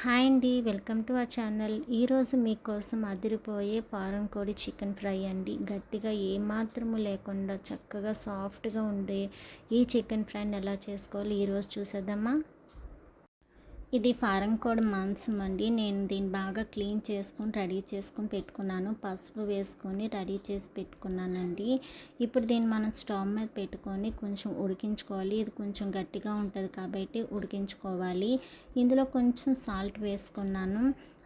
Hi అండి welcome to ఆ channel. ఈరోజు మీకోసం అదిరిపోయే ఫారం కోడి చికెన్ ఫ్రై అండి. గట్టిగా ఏమాత్రము లేకుండా చక్కగా సాఫ్ట్గా ఉండే ఈ చికెన్ ఫ్రైని ఎలా చేసుకోవాలి ఈరోజు చూసేద్దామా? ఇది ఫారం కోడ్ మాంసం అండి. నేను దీన్ని బాగా క్లీన్ చేసుకొని రెడీ చేసుకొని పెట్టుకున్నాను. పసుపు వేసుకొని రెడీ చేసి పెట్టుకున్నానండి. ఇప్పుడు దీన్ని మనం స్టవ్ మీద పెట్టుకొని కొంచెం ఉడికించుకోవాలి. ఇది కొంచెం గట్టిగా ఉంటుంది కాబట్టి ఉడికించుకోవాలి. ఇందులో కొంచెం సాల్ట్ వేసుకున్నాను.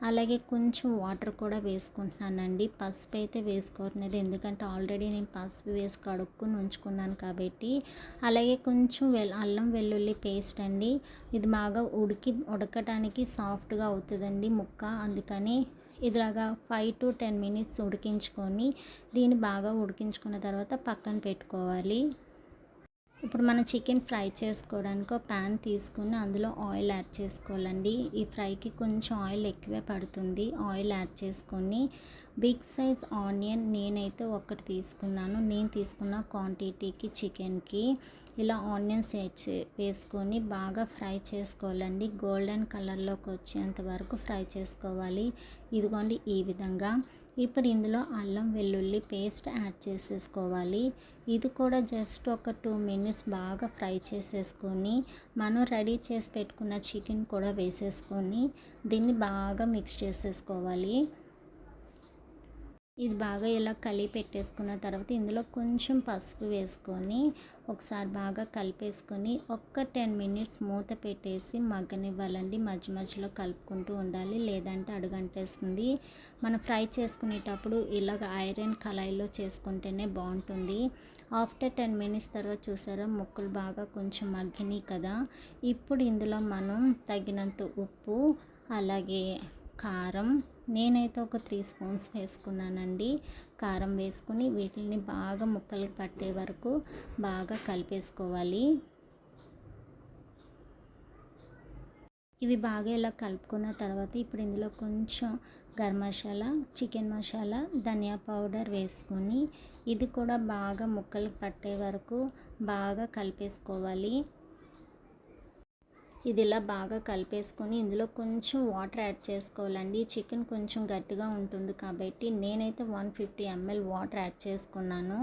అలాగే కొంచెం వాటర్ కూడా వేసుకుంటున్నానండి. పసుపు అయితే వేసుకోవట్లేదు. ఎందుకంటే ఆల్రెడీ నేను పసుపు వేసి కడుక్కుని ఉంచుకున్నాను కాబట్టి. అలాగే కొంచెం వెల్ అల్లం వెల్లుల్లి పేస్ట్ అండి. ఇది బాగా ఉడికి ఉడకటానికి సాఫ్ట్గా అవుతుందండి ముక్క. అందుకని ఇలాగా ఫైవ్ టు టెన్ మినిట్స్ ఉడికించుకొని దీన్ని బాగా ఉడికించుకున్న తర్వాత పక్కన పెట్టుకోవాలి. ఇప్పుడు మనం చికెన్ ఫ్రై చేసుకోవడానికి ఒక ప్యాన్ తీసుకుని అందులో ఆయిల్ యాడ్ చేసుకోవాలండి. ఈ ఫ్రైకి కొంచెం ఆయిల్ ఎక్కువే పడుతుంది. ఆయిల్ యాడ్ చేసుకొని బిగ్ సైజ్ ఆనియన్ నేనైతే ఒకటి తీసుకున్నాను. నేను తీసుకున్న క్వాంటిటీకి చికెన్కి ఇలా ఆనియన్స్ వేసుకొని బాగా ఫ్రై చేసుకోవాలండి. గోల్డెన్ కలర్లోకి వచ్చేంత వరకు ఫ్రై చేసుకోవాలి. ఇదిగోండి ఈ విధంగా. ఇప్పుడు ఇందులో అల్లం వెల్లుల్లి పేస్ట్ యాడ్ చేసేసుకోవాలి. ఇది కూడా జస్ట్ ఒక టూ మినిట్స్ బాగా ఫ్రై చేసేసుకొని మనం రెడీ చేసి పెట్టుకున్న చికెన్ కూడా వేసేసుకొని దీన్ని బాగా మిక్స్ చేసేసుకోవాలి. ఇది బాగా ఇలా కలిపి పెట్టేసుకున్న తర్వాత ఇందులో కొంచెం పసుపు వేసుకొని ఒకసారి బాగా కలిపేసుకొని ఒక్క టెన్ మినిట్స్ మూత పెట్టేసి మగ్గనివ్వాలండి. మధ్య మధ్యలో కలుపుకుంటూ ఉండాలి. లేదంటే అడుగంటేస్తుంది. మనం ఫ్రై చేసుకునేటప్పుడు ఇలాగ ఐరన్ కళాయిలో చేసుకుంటేనే బాగుంటుంది. ఆఫ్టర్ టెన్ మినిట్స్ తర్వాత చూసారా ముక్కలు బాగా కొంచెం మగ్గినాయి కదా. ఇప్పుడు ఇందులో మనం తగినంత ఉప్పు అలాగే కారం నేనైతే ఒక త్రీ స్పూన్స్ వేసుకున్నానండి. కారం వేసుకుని వీటిని బాగా ముక్కలు పట్టే వరకు బాగా కలిపేసుకోవాలి. ఇవి బాగా ఇలా కలుపుకున్న తర్వాత ఇప్పుడు ఇందులో కొంచెం గరం మసాలా చికెన్ మసాలా ధనియా పౌడర్ వేసుకొని ఇది కూడా బాగా ముక్కలకు పట్టే వరకు బాగా కలిపేసుకోవాలి. ఇది ఇలా బాగా కలిపేసుకొని ఇందులో కొంచెం వాటర్ యాడ్ చేసుకోవాలండి. చికెన్ కొంచెం గట్టిగా ఉంటుంది కాబట్టి నేనైతే one fifty ML water add చేసుకున్నాను.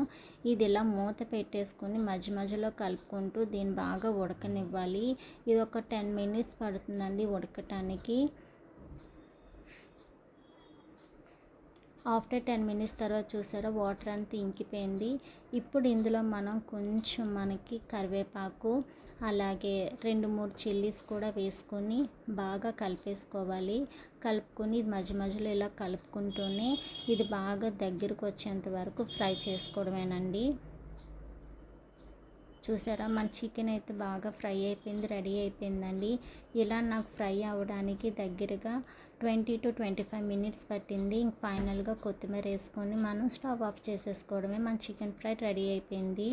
ఇది ఇలా మూత పెట్టేసుకొని మధ్య మధ్యలో కలుపుకుంటూ దీన్ని బాగా ఉడకనివ్వాలి. ఇది ఒక టెన్ మినిట్స్ పడుతుందండి ఉడకటానికి. ఆఫ్టర్ టెన్ మినిట్స్ తర్వాత చూసారా వాటర్ అంతా ఇంకిపోయింది. ఇప్పుడు ఇందులో మనం కొంచెం మనకి కరివేపాకు అలాగే రెండు మూడు చిల్లీస్ కూడా వేసుకొని బాగా కలిపేసుకోవాలి. కలుపుకొని ఇది మధ్య మధ్యలో ఇలా కలుపుకుంటూనే ఇది బాగా దగ్గరకు వచ్చేంత వరకు ఫ్రై చేసుకోవడమేనండి. చూసారా? మన చికెన్ అయితే బాగా ఫ్రై అయిపోయింది రెడీ అయిపోయిందండి. ఇలా నాకు ఫ్రై అవ్వడానికి దగ్గరగా twenty to twenty five minutes పట్టింది. ఇంక ఫైనల్గా కొత్తిమీర వేసుకొని మనం స్టవ్ ఆఫ్ చేసేసుకోవడమే. మన చికెన్ ఫ్రై రెడీ అయిపోయింది.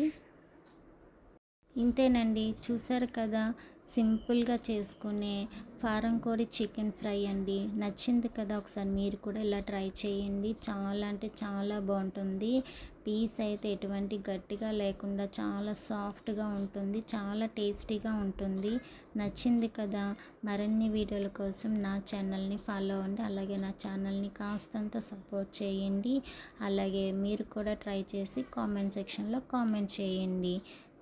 ఇంతేనండి. చూసారు కదా సింపుల్గా చేసుకునే ఫారం కోడి చికెన్ ఫ్రై అండి. నచ్చింది కదా ఒకసారి మీరు కూడా ఇలా ట్రై చేయండి. చాలా అంటే చాలా బాగుంటుంది. పీస్ అయితే ఎటువంటి గట్టిగా లేకుండా చాలా సాఫ్ట్గా ఉంటుంది. చాలా టేస్టీగా ఉంటుంది. నచ్చింది కదా. మరిన్ని వీడియోల కోసం నా ఛానల్ని ఫాలో అవ్వండి. అలాగే నా ఛానల్ని కాస్తంత సపోర్ట్ చేయండి. అలాగే మీరు కూడా ట్రై చేసి కామెంట్ సెక్షన్లో కామెంట్ చేయండి.